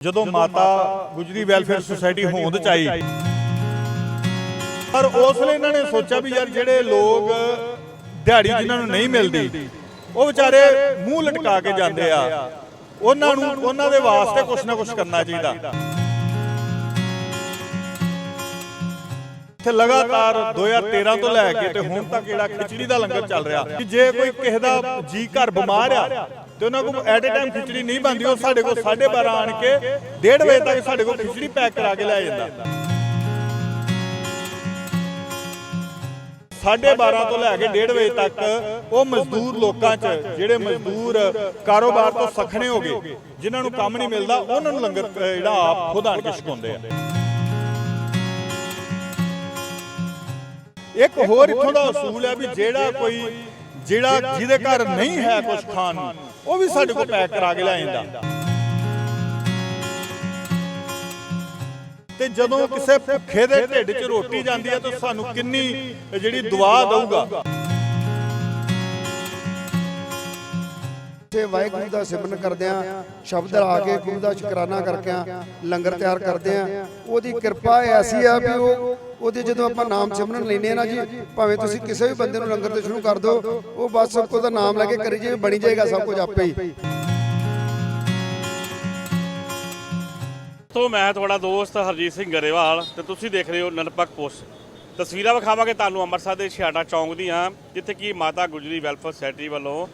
ਜਦੋਂ Mata Gujri welfare society ਹੋਂਦ ਚ ਆਈ ਪਰ ਉਸ ਵੇਲੇ ਇਹਨਾਂ ਨੇ ਸੋਚਿਆ ਵੀ ਯਾਰ ਜਿਹੜੇ ਲੋਕ ਦਿਹਾੜੀ ਜਿਨ੍ਹਾਂ ਨੂੰ ਨਹੀਂ ਮਿਲਦੀ ਉਹ ਵਿਚਾਰੇ ਮੂੰਹ ਲਟਕਾ ਕੇ ਜਾਂਦੇ ਆ। ਉਹਨਾਂ ਨੂੰ ਉਹਨਾਂ ਦੇ ਵਾਸਤੇ ਕੁਝ ਨਾ ਕੁਝ ਕਰਨਾ ਚਾਹੀਦਾ। ਇੱਥੇ ਲਗਾਤਾਰ 2013 ਤੋਂ ਲੈ ਕੇ ਤੇ ਹੁਣ ਤੱਕ ਜਿਹੜਾ ਖਿਚੜੀ ਦਾ ਲੰਗਰ ਚੱਲ ਰਿਹਾ ਕਿ ਜੇ ਕੋਈ ਕਿਸੇ ਦਾ ਜੀ ਘਰ ਬਿਮਾਰ ਆ ਤੇ ਉਹਨਾਂ ਕੋਲ ਐਟ ਅ ਟਾਈਮ ਖਿਚੜੀ ਨਹੀਂ ਬਣਦੀ ਉਹ ਸਾਡੇ ਕੋਲ 12:30 ਆਣ ਕੇ 1:30 ਵਜੇ ਤੱਕ ਸਾਡੇ ਕੋਲ ਖਿਚੜੀ ਪੈਕ ਕਰਾ ਕੇ ਲੈ ਜਾਂਦਾ। 12:30 ਤੋਂ ਲੈ ਕੇ 1:30 ਵਜੇ ਤੱਕ ਉਹ ਮਜ਼ਦੂਰ ਲੋਕਾਂ 'ਚ ਜਿਹੜੇ ਮਜ਼ਦੂਰ ਕਾਰੋਬਾਰ ਤੋਂ ਸਖਣੇ ਹੋ ਗਏ ਜਿਨ੍ਹਾਂ ਨੂੰ ਕੰਮ ਨਹੀਂ ਮਿਲਦਾ ਉਹਨਾਂ ਨੂੰ ਲੰਗਰ ਜਿਹੜਾ ਆਪ ਖੁਦ ਆਣ ਕੇ ਛਕਾਉਂਦੇ ਆ। ਇੱਕ ਹੋਰ ਇੱਥੋਂ ਦਾ ਅਸੂਲ ਹੈ ਵੀ ਜਿਹੜਾ ਕੋਈ ਜਿਹੜਾ ਜਿਹਦੇ ਘਰ ਨਹੀਂ ਹੈ ਕੁਝ ਖਾਣ ਨੂੰ ਉਹ ਵੀ ਸਾਡੇ ਕੋਲ ਪੈਕ ਕਰਾ ਕੇ ਲੈ ਜਾਂਦਾ ਤੇ ਜਦੋਂ ਕਿਸੇ ਭੁੱਖੇ ਦੇ ਢਿੱਡ 'ਚ ਰੋਟੀ ਜਾਂਦੀ ਹੈ ਤਾਂ ਸਾਨੂੰ ਕਿੰਨੀ ਜਿਹੜੀ ਦੁਆ ਦਊਗਾ। ਤੇ ਵਾਹਿਗੁਰੂ ਦਾ ਸਿਮਰਨ ਕਰਦਿਆਂ ਸ਼ਬਦ ਲਾ ਕੇ ਗੁਰੂ ਦਾ ਸ਼ੁਕਰਾਨਾ ਕਰਕੇ ਲੰਗਰ ਤਿਆਰ ਕਰਦੇ ਆ ਉਹਦੀ ਕਿਰਪਾ ਐਸੀ ਆ ਵੀ ਉਹ ਉਹਦੇ ਜਦੋਂ ਆਪਾਂ ਨਾਮ ਸਿਮਰਨ ਲੈਨੇ ਆ ਨਾ ਜੀ, ਭਾਵੇਂ ਤੁਸੀਂ ਕਿਸੇ ਵੀ ਬੰਦੇ ਨੂੰ ਲੰਗਰ ਤੋਂ ਸ਼ੁਰੂ ਕਰ ਦਿਓ, ਉਹ ਬਸ ਸਭ ਕੁਝ ਦਾ ਨਾਮ ਲੈ ਕੇ ਕਰੀ ਜੇ ਬਣੀ ਜਾਏਗਾ ਸਭ ਕੁਝ ਆਪੇ ਹੀ। ਤੋਂ ਮੈਂ ਤੁਹਾਡਾ ਦੋਸਤ ਹਰਜੀਤ ਸਿੰਘ ਗਰੇਵਾਲ ਤੇ ਤੁਸੀਂ ਦੇਖ ਰਹੇ ਹੋ ਨਰਪਕ ਪੋਸਟ। ਤਸਵੀਰਾਂ ਵਿਖਾਵਾਂਗੇ ਤੁਹਾਨੂੰ ਅੰਮ੍ਰਿਤਸਰ ਦੇ ਛਿਆਟਾ ਚੌਂਕ ਦੀਆਂ, ਜਿੱਥੇ ਕਿ ਮਾਤਾ ਗੁਜਰੀ ਵੈਲਫੇਅਰ ਸੋਸਾਇਟੀ ਵੱਲੋਂ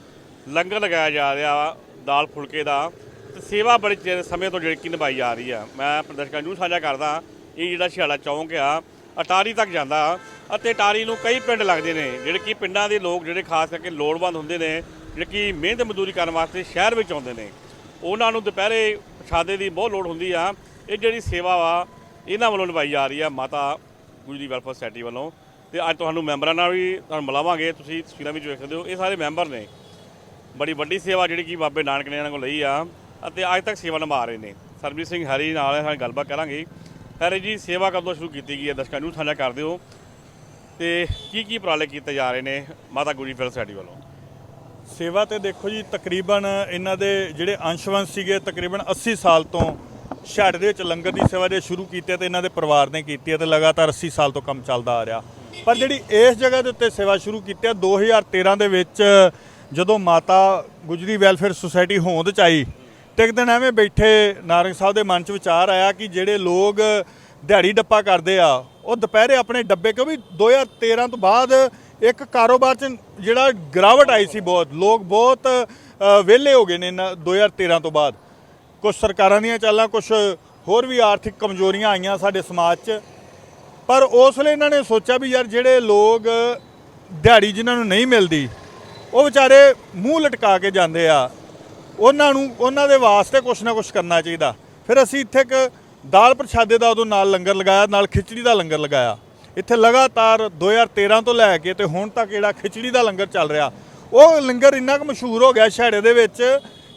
ਲੰਗਰ ਲਗਾਇਆ ਜਾ ਰਿਹਾ ਵਾ, ਦਾਲ ਫੁਲਕੇ ਦਾ। ਤੇ ਸੇਵਾ ਬੜੇ ਚਿਰ ਸਮੇਂ ਤੋਂ ਜਿਹੜੀ ਕਿ ਨਿਭਾਈ ਜਾ ਰਹੀ ਆ। ਮੈਂ ਪ੍ਰਦਰਸ਼ਕਾਂ ਨੂੰ ਸਾਂਝਾ ਕਰਦਾ, ਇਹ ਜਿਹੜਾ ਛਿਆਟਾ ਚੌਂਕ ਆ, ਅਟਾਰੀ ਤੱਕ ਜਾਂਦਾ। ਅਤੇ ਅਟਾਰੀ ਨੂੰ ਕਈ ਪਿੰਡ ਲੱਗਦੇ ਨੇ, ਜਿਹੜੇ ਕਿ ਪਿੰਡਾਂ ਦੇ ਲੋਕ ਜਿਹੜੇ ਖਾਸ ਕਰਕੇ ਲੋੜਵੰਦ ਹੁੰਦੇ ਨੇ, ਜਿਹੜੇ ਕਿ ਮਿਹਨਤ ਮਜ਼ਦੂਰੀ ਕਰਨ ਵਾਸਤੇ ਸ਼ਹਿਰ ਵਿੱਚ ਆਉਂਦੇ ਨੇ। ਉਹਨਾਂ ਨੂੰ ਦੁਪਹਿਰੇ ਪ੍ਰਸ਼ਾਦੇ ਦੀ ਬਹੁਤ ਲੋੜ ਹੁੰਦੀ ਆ। ਇਹ ਜਿਹੜੀ ਸੇਵਾ ਵਾ, ਇਹਨਾਂ ਵੱਲੋਂ ਨਿਭਾਈ ਜਾ ਰਹੀ ਆ ਮਾਤਾ ਗੁਜਰੀ ਵੈਲਫੇਅਰ ਸੋਸਾਇਟੀ ਵੱਲੋਂ। ਤੇ ਅੱਜ ਤੁਹਾਨੂੰ ਮੈਂਬਰਾਂ ਨਾਲ ਵੀ ਤੁਹਾਨੂੰ ਮਿਲਾਵਾਂਗੇ। ਤੁਸੀਂ ਤਸਵੀਰਾਂ ਵਿੱਚ ਵੇਖ ਸਕਦੇ ਹੋ। ਇਹ ਸਾਰੇ ਮੈਂਬਰ ਨੇ। ਬੜੀ ਵੱਡੀ ਸੇਵਾ ਜਿਹੜੀ ਕਿ ਬਾਬੇ ਨਾਨਕ ਨੇ ਇਹਨਾਂ ਕੋਲ ਲਈ ਆ। ਅਤੇ ਅੱਜ ਤੱਕ ਸੇਵਾ ਨਿਭਾ ਰਹੇ ਨੇ। ਸਰਬਜੀਤ ਸਿੰਘ ਹਰੀ ਨਾਲ ਅਸੀਂ ਗੱਲਬਾਤ ਕਰਾਂਗੇ। ਹਰੀ ਜੀ, ਸੇਵਾ ਕਦੋਂ ਸ਼ੁਰੂ ਕੀਤੀ ਗਈ ਹੈ? ਦਰਸ਼ਕਾਂ ਨੂੰ ਸਾਂਝਾ ਕਰ ਦਿਓ। ਤੇ ਕੀ ਕੀ ਉਪਰਾਲੇ ਕੀਤੇ ਜਾ ਰਹੇ ਨੇ ਮਾਤਾ ਗੁਰੀ ਵੈਲਫੇਅਰ ਸੋਸਾਇਟੀ ਵੱਲੋਂ? ਸੇਵਾ ਤੇ ਦੇਖੋ ਜੀ, ਤਕਰੀਬਨ ਇਹਨਾਂ ਦੇ ਜਿਹੜੇ ਅੰਸ਼ਵੰਸ਼ ਸੀਗੇ, ਤਕਰੀਬਨ 80 ਸਾਲ ਤੋਂ ਛੱਡ ਦੇ ਵਿੱਚ ਲੰਗਰ ਦੀ ਸੇਵਾ ਜੇ ਸ਼ੁਰੂ ਕੀਤੇ ਤੇ ਇਹਨਾਂ ਦੇ ਪਰਿਵਾਰ ਨੇ ਕੀਤੀ ਹੈ ਤੇ ਲਗਾਤਾਰ 80 ਸਾਲ ਤੋਂ ਕੰਮ ਚੱਲਦਾ ਆ ਰਿਹਾ। ਪਰ ਜਿਹੜੀ ਇਸ ਜਗ੍ਹਾ ਦੇ ਉੱਤੇ ਸੇਵਾ ਸ਼ੁਰੂ ਕੀਤੀ ਹੈ 2013 ਦੇ ਵਿੱਚ ਜਦੋਂ ਮਾਤਾ ਗੁਜਰੀ ਵੈਲਫੇਅਰ ਸੁਸਾਇਟੀ ਹੋਂਦ ਚ ਆਈ, ਤੇ ਇੱਕ ਦਿਨ ਐਵੇਂ ਬੈਠੇ ਨਾਰੰਗ ਸਾਹਿਬ ਦੇ ਮਨ ਚ ਵਿਚਾਰ ਆਇਆ ਕਿ ਜਿਹੜੇ ਲੋਕ ਦਿਹਾੜੀ ਡੱਪਾ ਕਰਦੇ ਆ, ਉਹ ਦੁਪਹਿਰੇ ਆਪਣੇ ਡੱਬੇ ਕਿਉਂ ਵੀ 2013 ਤੋਂ ਬਾਅਦ ਇੱਕ ਕਾਰੋਬਾਰ ਚ ਜਿਹੜਾ ਗਿਰਾਵਟ ਆਈ ਸੀ ਬਹੁਤ, ਲੋਕ ਬਹੁਤ ਵਿਹਲੇ ਹੋ ਗਏ ਨੇ ਇਹਨਾਂ 2013 ਤੋਂ ਬਾਅਦ। ਕੁਝ ਸਰਕਾਰਾਂ ਦੀਆਂ ਚਾਲਾਂ ਕੁਝ ਹੋਰ ਵੀ ਆਰਥਿਕ ਕਮਜ਼ੋਰੀਆਂ ਆਈਆਂ ਸਾਡੇ ਸਮਾਜ 'ਚ, ਪਰ ਉਸ ਵੇਲੇ ਇਹਨਾਂ ਨੇ ਸੋਚਿਆ ਵੀ ਯਾਰ ਜਿਹੜੇ ਲੋਕ ਦਿਹਾੜੀ ਜਿਨ੍ਹਾਂ ਨੂੰ ਨਹੀਂ ਮਿਲਦੀ ਉਹ ਵਿਚਾਰੇ ਮੂੰਹ ਲਟਕਾ ਕੇ ਜਾਂਦੇ ਆ। ਉਹਨਾਂ ਨੂੰ, ਉਹਨਾਂ ਦੇ ਵਾਸਤੇ ਕੁਝ ਨਾ ਕੁਝ ਕਰਨਾ ਚਾਹੀਦਾ। ਫਿਰ ਅਸੀਂ ਇੱਥੇ ਇੱਕ ਦਾਲ ਪ੍ਰਸ਼ਾਦੇ ਦਾ ਉਦੋਂ ਨਾਲ ਲੰਗਰ ਲਗਾਇਆ, ਨਾਲ ਖਿਚੜੀ ਦਾ ਲੰਗਰ ਲਗਾਇਆ। ਇੱਥੇ ਲਗਾਤਾਰ 2013 ਤੋਂ ਲੈ ਕੇ ਤੇ ਹੁਣ ਤੱਕ ਜਿਹੜਾ ਖਿਚੜੀ ਦਾ ਲੰਗਰ ਚੱਲ ਰਿਹਾ। ਉਹ ਲੰਗਰ ਇੰਨਾ ਕੁ ਮਸ਼ਹੂਰ ਹੋ ਗਿਆ ਛੜੇ ਦੇ ਵਿੱਚ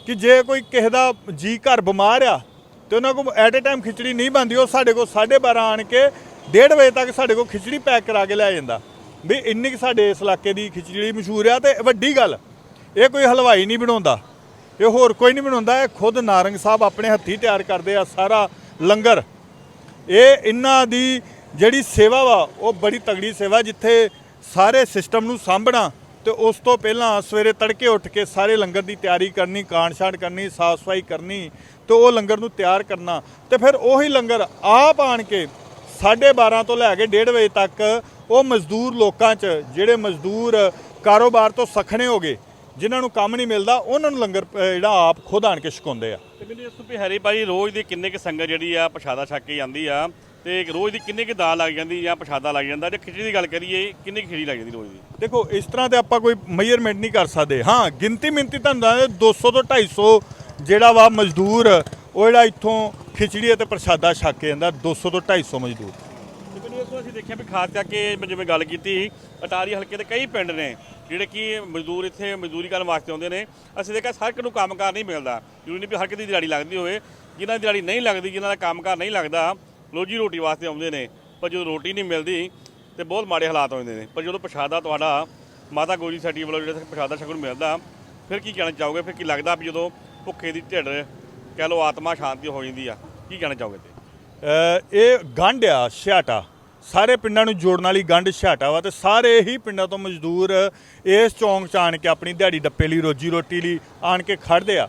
ਕਿ ਜੇ ਕੋਈ ਕਿਸੇ ਦਾ ਜੀ ਘਰ ਬਿਮਾਰ ਆ ਤੇ ਉਹਨਾਂ ਕੋਲ ਐਟ ਅ ਟਾਈਮ ਖਿਚੜੀ ਨਹੀਂ ਬਣਦੀ, ਉਹ ਸਾਡੇ ਕੋਲ 12:30 ਆਣ ਕੇ 1:30 ਵਜੇ ਤੱਕ ਸਾਡੇ ਕੋਲ ਖਿਚੜੀ ਪੈਕ ਕਰਾ ਕੇ ਲੈ ਜਾਂਦਾ। ਵੀ ਇੰਨੀ ਕੁ ਸਾਡੇ ਇਸ ਇਲਾਕੇ ਦੀ ਖਿਚੜੀ ਮਸ਼ਹੂਰ ਆ ਤੇ ਵੱਡੀ ਗੱਲ, ਇਹ ਕੋਈ ਹਲਵਾਈ ਨਹੀਂ ਬਣਾਉਂਦਾ। ਇਹ ਹੋਰ ਕੋਈ ਨਹੀਂ ਬਣਾਉਂਦਾ, ਇਹ ਖੁਦ ਨਾਰੰਗ ਸਾਹਿਬ ਆਪਣੇ ਹੱਥੀਂ ਤਿਆਰ ਕਰਦੇ ਆ ਸਾਰਾ ਲੰਗਰ। ਇਹ ਇਹਨਾਂ ਦੀ ਜਿਹੜੀ ਸੇਵਾ ਵਾ, ਉਹ ਬੜੀ ਤਗੜੀ ਸੇਵਾ ਜਿੱਥੇ ਸਾਰੇ ਸਿਸਟਮ ਨੂੰ ਸਾਂਭਣਾ ਤੇ ਉਸ ਤੋਂ ਪਹਿਲਾਂ ਸਵੇਰੇ ਤੜਕੇ ਉੱਠ ਕੇ ਸਾਰੇ ਲੰਗਰ ਦੀ ਤਿਆਰੀ ਕਰਨੀ ਕਾਂਡ-ਛਾਂਡ ਕਰਨੀ ਸਾਫ਼ ਸਫ਼ਾਈ ਕਰਨੀ ਤੇ ਉਹ ਲੰਗਰ ਨੂੰ ਤਿਆਰ ਕਰਨਾ। ਤੇ ਫਿਰ ਉਹੀ ਲੰਗਰ ਆਪ ਆਣ ਕੇ 12:30 ਤੋਂ ਲੈ ਕੇ 1:30 ਵਜੇ ਤੱਕ ਉਹ ਮਜ਼ਦੂਰ ਲੋਕਾਂ 'ਚ ਜਿਹੜੇ ਮਜ਼ਦੂਰ ਕਾਰੋਬਾਰ ਤੋਂ ਸਖਣੇ ਹੋ ਗਏ ਜਿਨ੍ਹਾਂ ਨੂੰ ਕੰਮ ਨਹੀਂ ਮਿਲਦਾ ਉਹਨਾਂ ਨੂੰ ਲੰਗਰ ਜਿਹੜਾ ਆਪ ਖੁਦ ਆਣ ਕੇ ਛਕਾਉਂਦੇ ਆ। ਤੇ ਮੈਨੂੰ ਇਸ ਤੋਂ ਵੀ ਹਰੀ ਭਾਈ ਰੋਜ਼ ਦੀ ਕਿੰਨੇ ਕਿ ਸੰਗਤ ਜਿਹੜੀ ਆ ਪ੍ਰਸ਼ਾਦਾ ਛਕ ਕੇ ਜਾਂਦੀ ਆ ਤੇ ਰੋਜ਼ ਦੀ ਕਿੰਨੇ ਕਿ ਦਾਲ ਲੱਗ ਜਾਂਦੀ ਜਾਂ ਪ੍ਰਸ਼ਾਦਾ ਲੱਗ ਜਾਂਦਾ ਜੇ ਖਿਚੜੀ ਦੀ ਗੱਲ ਕਰੀਏ ਕਿੰਨੀ ਕੁ ਖਿਚੜੀ ਲੱਗ ਜਾਂਦੀ ਰੋਜ਼ ਦੀ? ਦੇਖੋ ਇਸ ਤਰ੍ਹਾਂ ਤੇ ਆਪਾਂ ਕੋਈ ਮੇਜਰਮੈਂਟ ਨਹੀਂ ਕਰ ਸਕਦੇ। ਹਾਂ ਗਿਣਤੀ ਮਿੰਤੀ ਤੁਹਾਨੂੰ ਦੱਸਦੇ 200 ਤੋਂ 250 ਜਿਹੜਾ ਵਾ ਮਜ਼ਦੂਰ ਉਹ ਜਿਹੜਾ ਇੱਥੋਂ ਖਿਚੜੀ ਅਤੇ ਪ੍ਰਸ਼ਾਦਾ ਛਕ ਕੇ ਜਾਂਦਾ 200 ਤੋਂ 250 ਮਜ਼ਦੂਰ। ਤੇ ਅਸੀਂ ਦੇਖਿਆ ਵੀ ਖਾਸ ਕਰਕੇ ਮੈਂ ਜਿਵੇਂ ਗੱਲ ਕੀਤੀ, ਅਟਾਰੀ ਹਲਕੇ ਦੇ ਕਈ ਪਿੰਡ ਨੇ ਜਿਹੜੇ ਕਿ ਮਜ਼ਦੂਰ ਇੱਥੇ ਮਜ਼ਦੂਰੀ ਕਰਨ ਵਾਸਤੇ ਆਉਂਦੇ ਨੇ, ਅਸੀਂ ਦੇਖਿਆ ਹਰ ਇੱਕ ਨੂੰ ਕੰਮਕਾਰ ਨਹੀਂ ਮਿਲਦਾ। ਜ਼ਰੂਰੀ ਨਹੀਂ ਵੀ ਹਰ ਇੱਕ ਦੀ ਦਿਹਾੜੀ ਲੱਗਦੀ ਹੋਵੇ। ਜਿਨ੍ਹਾਂ ਦੀ ਦਿਹਾੜੀ ਨਹੀਂ ਲੱਗਦੀ, ਜਿਨ੍ਹਾਂ ਦਾ ਕੰਮਕਾਰ ਨਹੀਂ ਲੱਗਦਾ ਰੋਜੀ ਰੋਟੀ ਵਾਸਤੇ ਆਉਂਦੇ ਨੇ। ਪਰ ਜਦੋਂ ਰੋਟੀ ਨਹੀਂ ਮਿਲਦੀ, ਤੇ ਬਹੁਤ ਮਾੜੇ ਹਾਲਾਤ ਹੋ ਨੇ। ਪਰ ਜਦੋਂ ਪ੍ਰਸ਼ਾਦਾ ਤੁਹਾਡਾ, ਮਾਤਾ ਗੋਰੀ ਸਾਡੀ ਵੱਲੋਂ ਜਿਹੜਾ ਪ੍ਰਸ਼ਾਦਾ ਛਕਣ ਮਿਲਦਾ, ਫਿਰ ਕੀ ਕਹਿਣਾ ਚਾਹੋਗੇ? ਫਿਰ ਕੀ ਲੱਗਦਾ ਵੀ ਜਦੋਂ ਭੁੱਖੇ ਦੀ ਢਿੱਡ, ਕਹਿ ਲਓ ਆਤਮਾ ਸ਼ਾਂਤੀ ਹੋ ਜਾਂਦੀ ਆ? ਕੀ ਕਹਿਣਾ ਚਾਹੋਗੇ ਤੇ ਇਹ ਗੰਢ ਆ ਛਿਆਟਾ ਸਾਰੇ ਪਿੰਡਾਂ ਨੂੰ ਜੋੜਨ ਵਾਲੀ ਗੰਢ ਛਿਆਟਾ ਵਾ ਤੇ ਸਾਰੇ ਹੀ ਪਿੰਡਾਂ ਤੋਂ ਮਜ਼ਦੂਰ ਇਸ ਚੌਂਕ ਚ ਆਣ ਕੇ ਆਪਣੀ ਦਿਹਾੜੀ ਡੱਪੇ ਲਈ, ਰੋਜੀ ਰੋਟੀ ਲਈ ਆਣ ਕੇ ਖੜਦੇ ਆ।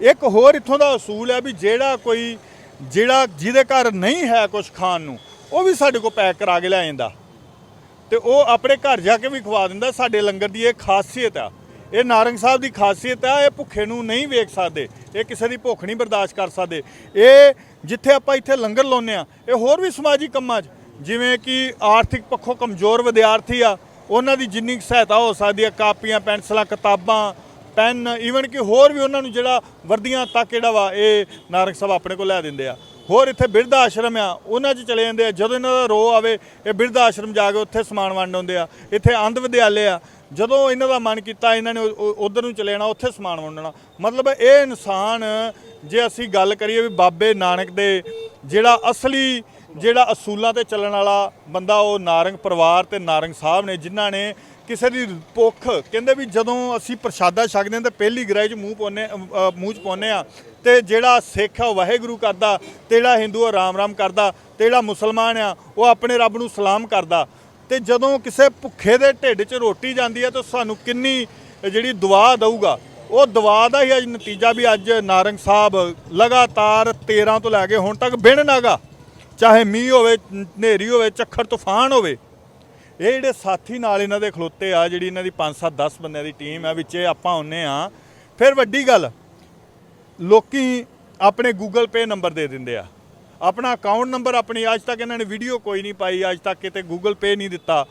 ਇੱਕ ਹੋਰ ਇੱਥੋਂ ਦਾ ਅਸੂਲ ਹੈ ਵੀ ਜਿਹੜਾ ਕੋਈ, ਜਿਹੜਾ ਜਿਹਦੇ ਘਰ ਨਹੀਂ ਹੈ ਕੁਝ ਖਾਣ ਨੂੰ, ਉਹ ਵੀ ਸਾਡੇ ਕੋਲ ਪੈਕ ਕਰਾ ਕੇ ਲੈ ਜਾਂਦਾ। ਤੇ ਉਹ ਆਪਣੇ ਘਰ ਜਾ ਕੇ ਵੀ ਖਵਾ ਦਿੰਦਾ, ਸਾਡੇ ਲੰਗਰ ਦੀ ਇਹ ਖਾਸੀਅਤ ਆ। ਇਹ ਨਾਰੰਗ ਸਾਹਿਬ ਦੀ ਖਾਸੀਅਤ ਆ, ਇਹ ਭੁੱਖੇ ਨੂੰ ਨਹੀਂ ਵੇਖ ਸਕਦੇ, ਇਹ ਕਿਸੇ ਦੀ ਭੁੱਖ ਨਹੀਂ ਬਰਦਾਸ਼ਤ ਕਰ ਸਕਦੇ। ਇਹ ਜਿੱਥੇ ਆਪਾਂ ਇੱਥੇ ਲੰਗਰ ਲਾਉਂਦੇ ਆ, ਇਹ ਹੋਰ ਵੀ ਸਮਾਜਿਕ ਕੰਮਾਂ 'ਚ ਜਿਵੇਂ ਕਿ ਆਰਥਿਕ ਪੱਖੋਂ ਕਮਜ਼ੋਰ ਵਿਦਿਆਰਥੀ ਆ, ਉਹਨਾਂ ਦੀ ਜਿੰਨੀ ਕੁ ਸਹਾਇਤਾ ਹੋ ਸਕਦੀ ਆ, ਕਾਪੀਆਂ, ਪੈਨਸਲਾਂ, ਕਿਤਾਬਾਂ, ਪੈਨ ਈਵਨ ਕਿ ਹੋਰ ਵੀ ਉਹਨਾਂ ਨੂੰ ਜਿਹੜਾ ਵਰਦੀਆਂ ਤੱਕ ਜਿਹੜਾ ਵਾ, ਇਹ ਨਾਰੰਗ ਸਾਹਿਬ ਆਪਣੇ ਕੋਲ ਲੈ ਦਿੰਦੇ ਆ। ਹੋਰ ਇੱਥੇ ਬਿਰਧ ਆਸ਼ਰਮ ਆ, ਉਹਨਾਂ 'ਚ ਚਲੇ ਜਾਂਦੇ ਆ। ਜਦੋਂ ਇਹਨਾਂ ਦਾ ਰੋ ਆਵੇ, ਇਹ ਬਿਰਧ ਆਸ਼ਰਮ ਜਾ ਕੇ ਉੱਥੇ ਸਮਾਨ ਵੰਡ ਆਉਂਦੇ ਆ। ਇੱਥੇ ਅੰਧ ਵਿਦਿਆਲੇ ਆ। ਜਦੋਂ ਇਹਨਾਂ ਦਾ ਮਨ ਕੀਤਾ, ਇਹਨਾਂ ਨੇ ਉਧਰ ਨੂੰ ਚਲੇ ਜਾਣਾ, ਉੱਥੇ ਸਮਾਨ ਵੰਡਣਾ। ਮਤਲਬ ਇਹ ਇਨਸਾਨ, ਜੇ ਅਸੀਂ ਗੱਲ ਕਰੀਏ ਵੀ ਬਾਬੇ ਨਾਨਕ ਦੇ, ਜਿਹੜਾ ਅਸਲੀ ਜਿਹੜਾ ਅਸੂਲਾਂ ਤੇ ਚੱਲਣ ਵਾਲਾ ਬੰਦਾ ਉਹ ਨਾਰੰਗ ਪਰਿਵਾਰ ਤੇ ਨਾਰੰਗ ਸਾਹਿਬ ਨੇ ਜਿਨ੍ਹਾਂ ਨੇ ਕਿਸੇ ਦੀ ਭੁੱਖ ਕਹਿੰਦੇ ਵੀ ਜਦੋਂ ਅਸੀਂ ਪ੍ਰਸ਼ਾਦਾ ਛਕਦੇ ਹਾਂ ਤਾਂ ਪਹਿਲੀ ਗ੍ਰਹਿ 'ਚ ਮੂੰਹ ਪਾਉਂਦੇ ਅ, ਮੂੰਹ 'ਚ ਪਾਉਂਦੇ ਆ ਤੇ ਜਿਹੜਾ ਸਿੱਖ ਆ ਉਹ ਵਾਹਿਗੁਰੂ ਕਰਦਾ ਤੇ ਜਿਹੜਾ ਹਿੰਦੂ ਆ ਰਾਮ ਰਾਮ ਕਰਦਾ ਤੇ ਜਿਹੜਾ ਮੁਸਲਮਾਨ ਆ ਉਹ ਆਪਣੇ ਰੱਬ ਨੂੰ ਸਲਾਮ ਕਰਦਾ। ਤੇ ਜਦੋਂ ਕਿਸੇ ਭੁੱਖੇ ਦੇ ਢਿੱਡ 'ਚ ਰੋਟੀ ਜਾਂਦੀ ਹੈ ਤਾਂ ਸਾਨੂੰ ਕਿੰਨੀ ਜਿਹੜੀ ਦੁਆ ਦਊਗਾ ਉਹ ਦਵਾ ਦਾ ਹੀ ਅੱਜ ਨਤੀਜਾ ਵੀ ਅੱਜ ਨਾਰੰਗ ਸਾਹਿਬ ਲਗਾਤਾਰ 13 ਤੋਂ ਲੈ ਕੇ ਹੁਣ ਤੱਕ ਬਿਨ ਨਾਗਾ। ਚਾਹੇ ਮੀਂਹ ਹੋਵੇ, ਹਨੇਰੀ ਹੋਵੇ, ਝੱਖੜ, ਤੂਫਾਨ ਹੋਵੇ, ਇਹ ਜਿਹੜੇ ਸਾਥੀ ਨਾਲ ਇਹਨਾਂ ਦੇ ਖਲੋਤੇ ਆ, ਜਿਹੜੀ ਇਹਨਾਂ ਦੀ 5 7 10 ਬੰਦਿਆਂ ਦੀ ਟੀਮ ਆ, ਵਿੱਚ ਇਹ ਆਪਾਂ ਹੁੰਨੇ ਆ। ਫਿਰ ਵੱਡੀ ਗੱਲ, ਲੋਕੀ ਆਪਣੇ ਗੂਗਲ ਪੇ ਨੰਬਰ ਦੇ ਦਿੰਦੇ ਆ। ਆਪਣਾ ਅਕਾਊਂਟ ਨੰਬਰ ਆਪਣੀ, ਅੱਜ ਤੱਕ ਇਹਨਾਂ ਨੇ ਵੀਡੀਓ ਕੋਈ ਨਹੀਂ ਪਾਈ, ਅੱਜ ਤੱਕ ਕਿਤੇ ਗੂਗਲ ਪੇ ਨਹੀਂ ਦਿੱਤਾ।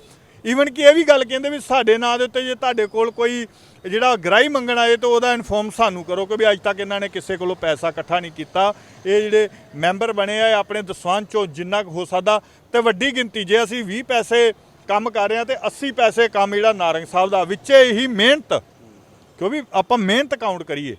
ਈਵਨ ਕਿ ਇਹ ਵੀ ਗੱਲ ਕਹਿੰਦੇ ਵੀ ਸਾਡੇ ਨਾਂ ਦੇ ਉੱਤੇ ਜੇ ਤੁਹਾਡੇ ਕੋਲ ਕੋਈ ਜਿਹੜਾ ਗ੍ਰਾਹੀ ਮੰਗਣ ਆਏ ਤਾਂ ਉਹਦਾ ਇਨਫੋਰਮ ਸਾਨੂੰ ਕਰੋ ਕਿ ਵੀ ਅੱਜ ਤੱਕ ਇਹਨਾਂ ਨੇ ਕਿਸੇ ਕੋਲੋਂ ਪੈਸਾ ਇਕੱਠਾ ਨਹੀਂ ਕੀਤਾ। ਇਹ ਜਿਹੜੇ ਮੈਂਬਰ ਬਣੇ ਆ ਆਪਣੇ ਦਸਵੰਧ ਚੋਂ ਜਿੰਨਾ ਕੁ ਹੋ ਸਕਦਾ ਤੇ ਵੱਡੀ ਗਿਣਤੀ ਜੇ ਅਸੀਂ 20 ਪੈਸੇ ਕੰਮ ਕਰ ਰਹੇ ਹਾਂ ਤੇ 80 ਪੈਸੇ ਕੰਮ ਜਿਹੜਾ ਨਾਰੰਗ ਸਾਹਿਬ ਦਾ, ਵਿੱਚੇ ਹੀ ਮਿਹਨਤ। ਕਿਉਂਕਿ ਆਪਾਂ ਮਿਹਨਤ ਕਾਊਂਟ ਕਰੀਏ।